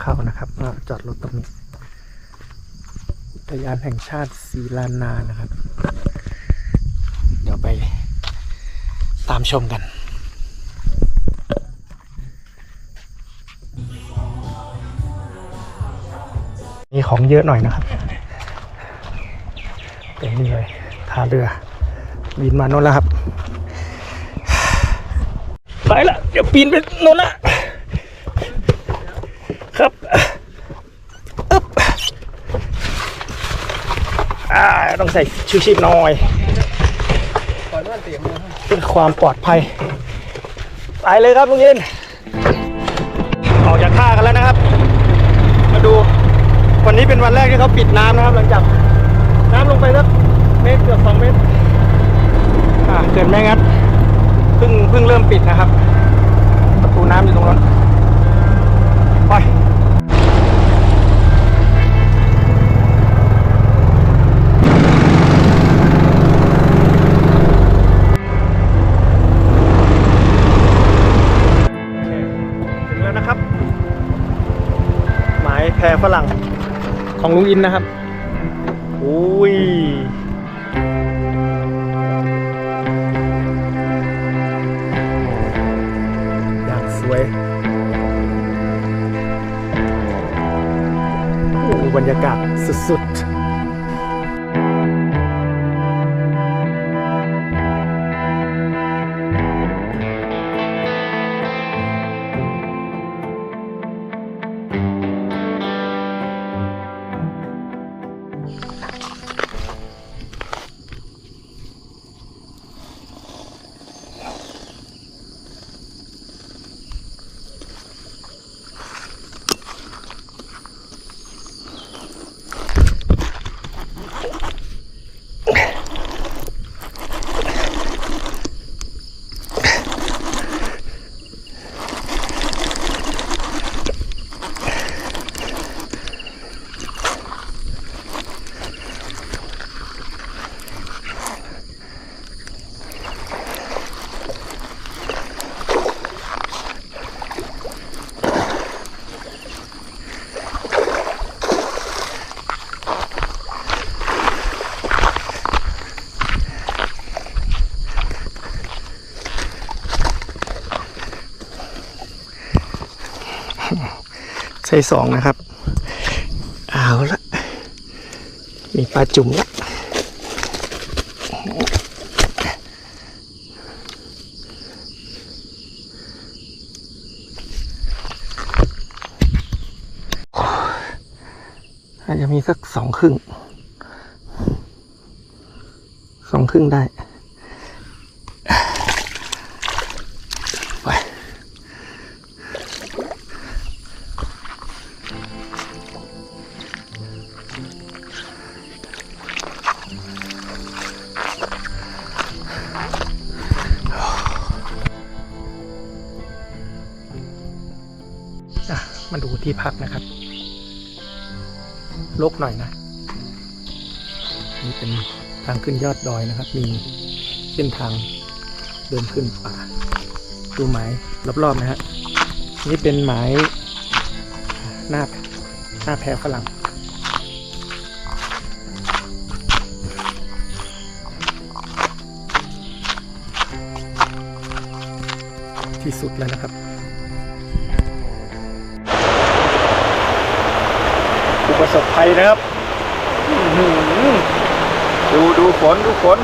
เข้านะครับก็จอดรถตรงนี้อุทยานแห่งชาติศรีลานานะครับ เดี๋ยวไปตามชมกันมีของเยอะหน่อยนะครับเต็มนี่เลยท่าเรือบินมาโน่นแล้วครับ ไปละเดี๋ยวปีนไปโน่นละครับอึ๊บอ่า ต้องใส่ชูชีพหน่อยเพื่อความปลอดภัย ไปเลยครับลุงยินออกจากท่ากันแล้วนะครับ มาดูวันนี้เป็นวันแรกที่เขาปิดน้ำนะครับ หลังจากน้ำลงไปสักเมตรเกือบสองเมตรอ่าเกินแม่งัดเพิ่งเพิ่งเริ่มปิดนะครับ ประตูน้ำอยู่ตรงนั้น ฝรั่งของลุงอินนะครับอุ้ยอยางสวยโอ้บรรยากาศสุดๆ ใส่สองนะครับ เอาละ มีปลาจุ่มละอาจจะมีสักสองครึ่ง สองครึ่งได้ ที่พักนะครับลกหน่อยนะ นี่เป็นทางขึ้นยอดดอยนะครับ มีเส้นทางเดินขึ้นป่า ดูหมายรอบๆนะฮะ นี่เป็นหมายหน้าหน้าแพรฝรั่งที่สุดแล้วนะครับ ประสบภัยนะครับดูดูฝนดูฝน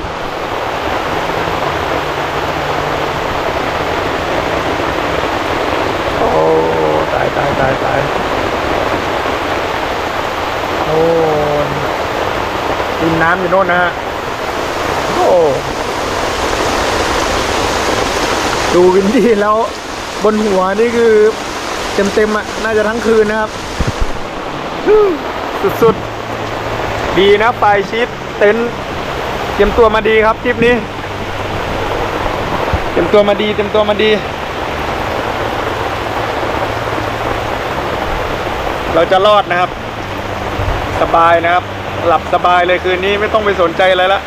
โอ้ตายตายตายตายโอ้ดินน้ำอยู่โน่นนะฮะโอ้ดูวินดี้แล้วบนหัวนี่คือเต็มเต็มๆอะ น่าจะทั้งคืนนะครับ สุดๆ ดีนะไฟชิดเต็นเตรียมตัวมาดีครับทริปนี้ เตรียมตัวมาดีเตรียมตัวมาดี เราจะรอดนะครับ สบายนะครับ หลับสบายเลยคืนนี้ไม่ต้องไปสนใจอะไรละ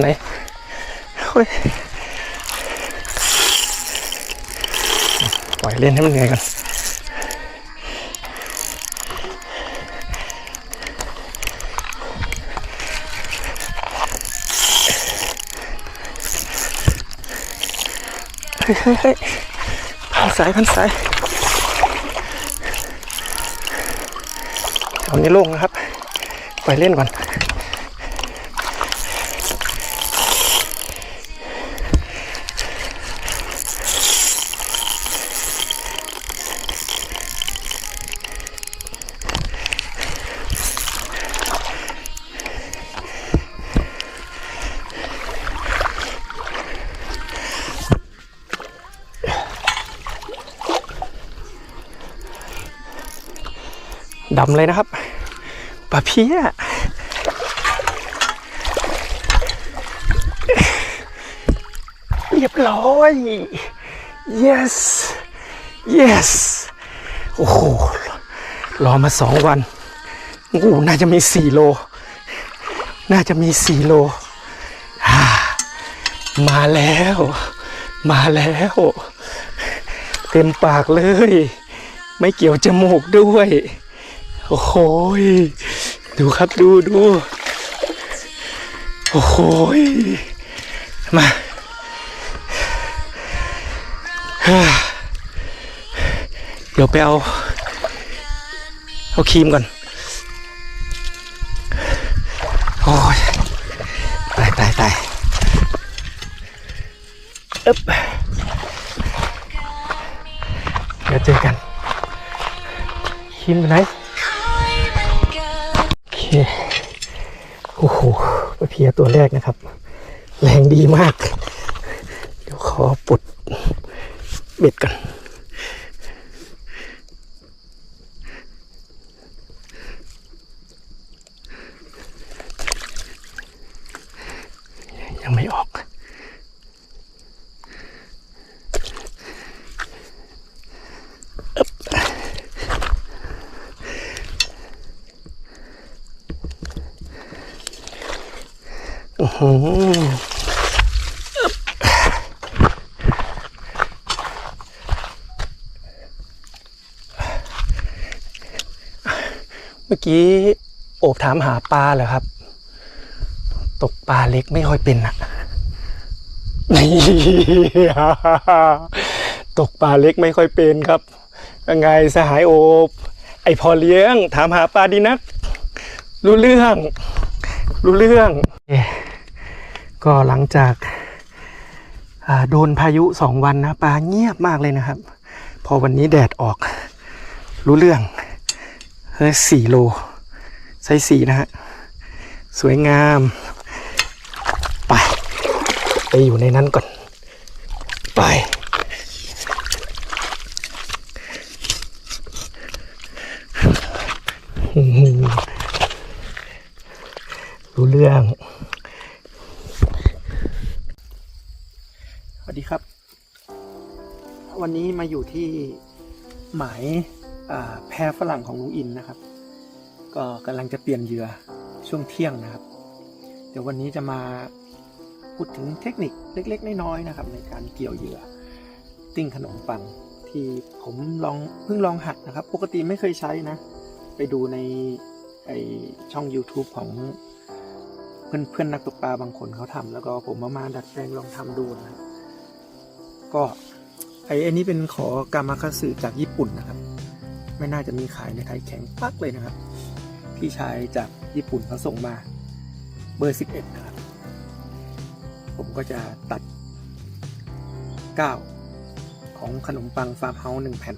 ไหนปล่อยเล่นให้มันเหนื่อยกันเฮ้ยเฮ้ยเฮ้ยพันสายพันสายแถวนี้โล่งนะครับ ไปเล่นก่อน ดำเลยนะครับปลาเพี้ยเรียบร้อย yes yes โอ้โห รอมาสองวันงูน่าจะมีสี่โล น่าจะมีสี่โล มาแล้ว มาแล้ว เต็มปากเลย ไม่เกี่ยวจมูกด้วย โอ้โหดูครับดูดูโอ้โหมาเดี๋ยวไปเอาเอาครีมก่อน โอ้ยตายตายตายอึ๊บเดี๋ยวเจอกันครีมอยู่ไหน โอเคโอ้โหปลาเพียตัวแรกนะครับ แรงดีมาก เดี๋ยวขอปลดเบ็ดกันยังไม่ออก เมื่อกี้โอบถามหาปลาเหรอครับ ตกปลาเล็กไม่ค่อยเป็นอะตกปลาเล็กไม่ค่อยเป็นครับยังไงสหายโอบ ไอพอเลี้ยง ถามหาปลาดีนัก รู้เรื่อง รู้เรื่อง ก็หลังจากาโดนพายุสองวันนะปลาเงียบมากเลยนะครับ พอวันนี้แดดออกรู้เรื่องเฮ้ยสี่โลไซส์สี่นะฮะ สวยงาม ไป ไปอยู่ในนั้นก่อน ไป รู้เรื่อง สวัสดีครับ วันนี้มา อยู่ที่หมายแพฝรั่งของลุงอินนะครับ ก็กำลังจะเปลี่ยนเหยื่อช่วงเที่ยงนะครับ เดี๋ยววันนี้จะมาพูดถึงเทคนิคเล็ก ๆ น้อยๆนะครับ ในการเกี่ยวเหยื่อติ้งขนมปังที่ผมลองเพิ่งลองหัดนะครับ ปกติไม่เคยใช้นะ ไปดูในไอช่อง YouTube ของเพื่อนเพื่อนนักตกปลาบางคนเขาทำแล้วก็ผมมามาดัดแปลงลองทำดูนะ ก็ ไอ้อันนี้เป็นขอกามาคาสึจากญี่ปุ่นนะครับ ไม่น่าจะมีขายในไทยแข็งปักเลยนะครับ พี่ชายจากญี่ปุ่นเขาส่งมาเบอร์ 11 นะครับ ผมก็จะตัด 9 ของขนมปังฟาร์มเฮาส์หนึ่งแผ่น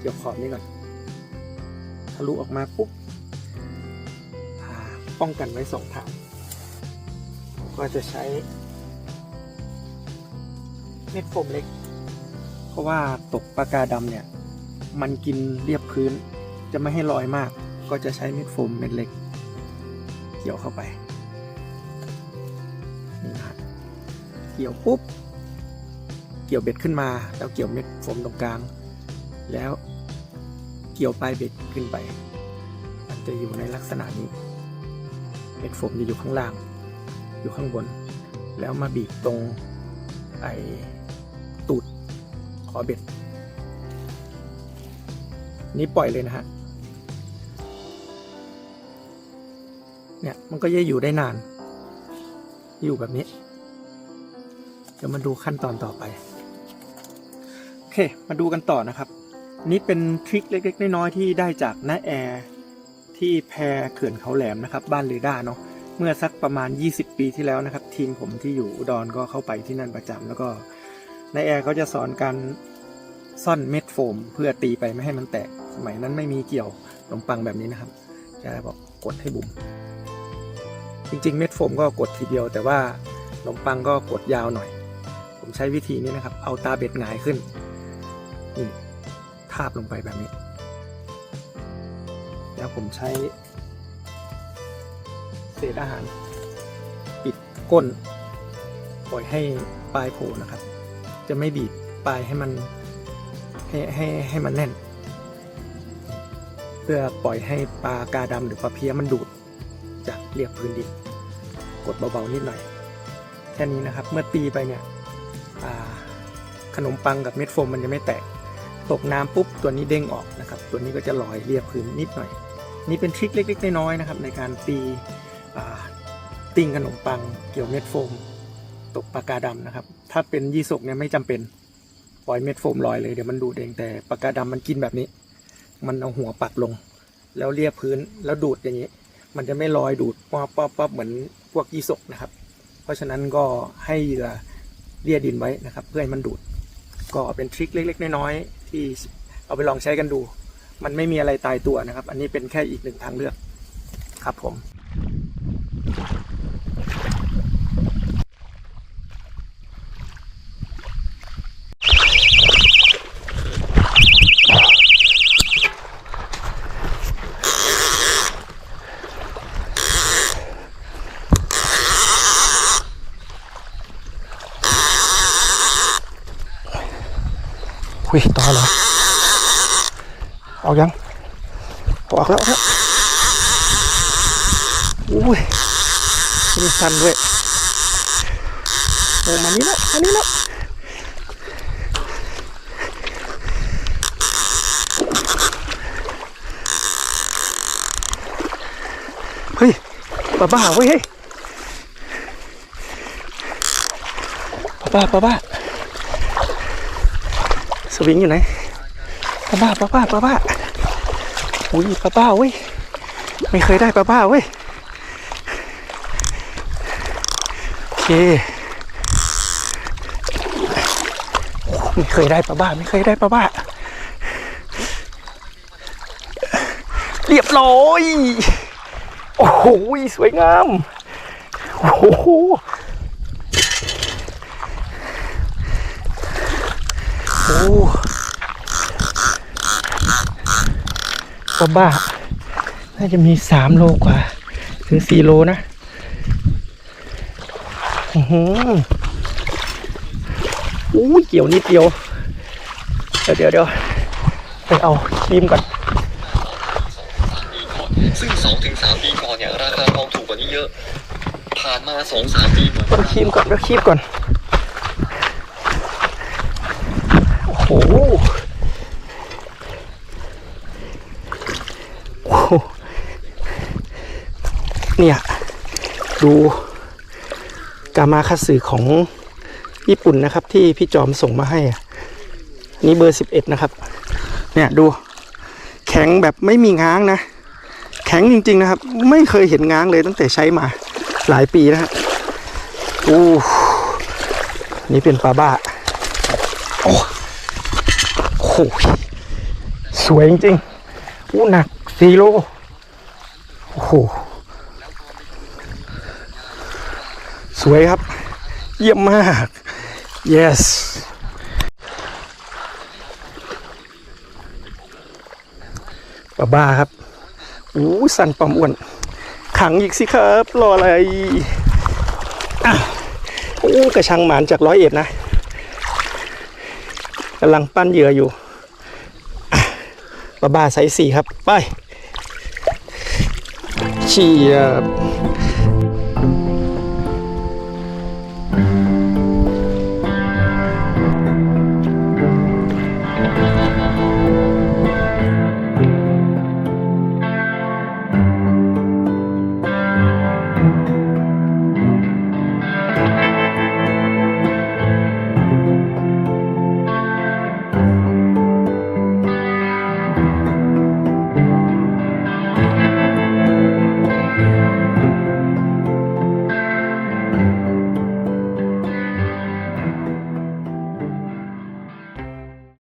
เกี่ยวขอบนี้ก่อนทะลุออกมาปุ๊บป้องกันไว้สองทางผมก็จะใช้เม็ดโฟมเล็ก ราะว่าตกปลากาดำเนี่ย มันกินเรียบพื้น จะไม่ให้ลอยมาก ก็จะใช้เม็ดโฟมเม็ดเล็ก เกี่ยวเข้าไปนี่นะฮะเกี่ยวปุ๊บ เกี่ยวเบ็ดขึ้นมา แล้วเกี่ยวเม็ดโฟมตรงกลาง แล้วเกี่ยวปลายเบ็ดขึ้นไป มันจะอยู่ในลักษณะนี้เม็ดโฟมจะอยู่ข้างล่าง อยู่ข้างบน แล้วมาบีบตรงไอ อเบ็ดนี่ปล่อยเลยนะฮะ เนี่ยมันก็จะอยู่ได้นาน อยู่แบบนี้ เดี๋ยวมาดูขั้นตอนต่อไป โอเค มาดูกันต่อนะครับ นี่เป็นทริคเล็ก ๆ น้อยๆที่ได้จากน้าแอร์ที่แพเขื่อนเขาแหลมนะครับ บ้านเรด้าเนาะ เมื่อสักประมาณ 20 ปีที่แล้วนะครับ ทีมผมที่อยู่อุดรก็เข้าไปที่นั่นประจำแล้วก็ นแอร์เขาจะสอนการซ่อนเม็ดโฟม เพื่อตีไปไม่ให้มันแตก สมัยนั้นไม่มีเกี่ยวขนมปังแบบนี้นะครับ จะบอกกดให้บุมจริง ๆ เม็ดโฟมก็กดทีเดียว แต่ว่าขนมปังก็กดยาวหน่อย ผมใช้วิธีนี้นะครับ เอาตาเบ็ดหงายขึ้นนี่ทาบลงไปแบบนี้ แล้วผมใช้ เศษอาหาร ปิดก้น ปล่อยให้ปลายโผล่นะครับ จะไม่บีบปลายให้มันให้ให้ให้มันแน่น เพื่อปล่อยให้ปลากาดำหรือปลาเพี้ยมันดูดจากเรียบพื้นดิน กดเบาๆนิดหน่อย แค่นี้นะครับ เมื่อตีไปเนี่ยขนมปังกับเม็ดโฟมมันจะไม่แตก ตกน้ำปุ๊บตัวนี้เด้งออกนะครับ ตัวนี้ก็จะลอยเรียบพื้นนิดหน่อย นี่เป็นทริคเล็กๆน้อยๆนะครับ ในการตีติ้งขนมปังเกี่ยวเม็ดโฟม ตกปากกาดำนะครับ ถ้าเป็นยี่สกเนี่ยไม่จำเป็น ปล่อยเม็ดโฟมลอยเลยเดี๋ยวมันดูดเองแต่ปากกาดำมันกินแบบนี้ มันเอาหัวปักลง แล้วเรียบพื้นแล้วดูดอย่างนี้ มันจะไม่ลอยดูดป๊อปป๊อปป๊อปเหมือนพวกยี่สกนะครับ เพราะฉะนั้นก็ให้เหยื่อเลียดินไว้นะครับ เพื่อให้มันดูด ก็เป็นทริคเล็ก ๆ น้อยๆที่เอาไปลองใช้กันดู มันไม่มีอะไรตายตัวนะครับ อันนี้เป็นแค่อีกหนึ่งทางเลือกครับผม หุยต่อเหรอออกยังออกแล้วออกแล้วอุ้ยมีสันด้วยโอ้มานี่แล้วมานี่แล้วเฮ้ยป้าบ้าเว้ยเฮ้ยป้าบ้าป้าบ้า สวิงอยู่ไหนป้าบ้าป้าบ้าป้าบ้าอุ้ยป้าบ้าเว้ยไม่เคยได้ป้าบ้าเว้ยโอเคไม่เคยได้ป้าบ้า ไม่เคยได้ป้าบ้า เรียบร้อย โอ้โห สวยงาม โอ้โห ปลาบ้า น่าจะมีสามโลกว่า ถึงสี่โลนะอือหืออู้ยเกี่ยวนิดเดียว เดี๋ยวเดี๋ยวเดี๋ยวไปเอาครีมก่อนซึ่ง2อถึงสปีก่อนเนี่ยราคาทองถูกกว่านี้เยอะ ผ่านมา2อสามปีเหมือนต้นครีมก่อนแล้วครีมก่อน โอ้โห โอ้โห เนี่ยดูกามาคัตสึของญี่ปุ่นนะครับ ที่พี่จอมส่งมาให้อะนี่เบอร์สิบเอ็ดนะครับ เนี่ยดูแข็งแบบไม่มีง้างนะ แข็งจริง ๆ นะครับ ไม่เคยเห็นง้างเลยตั้งแต่ใช้มาหลายปีนะฮะโอ้นี่เป็นปลาบ้า โอ้โหสวยจริงๆอู้หนักสี่โลโอ้โห ส วยครับ เยี่ยมมาก yes ปลาบ้าครับอู้สันปอมอ้วน ขังอีกสิครับ รออะไรอะโอ้กระชังหมานจากร้อยเอ็ดนะกำลังปั้นเหยื่ออยู่ปลาบ้าไซส์สี่ครับ ไปเชียบ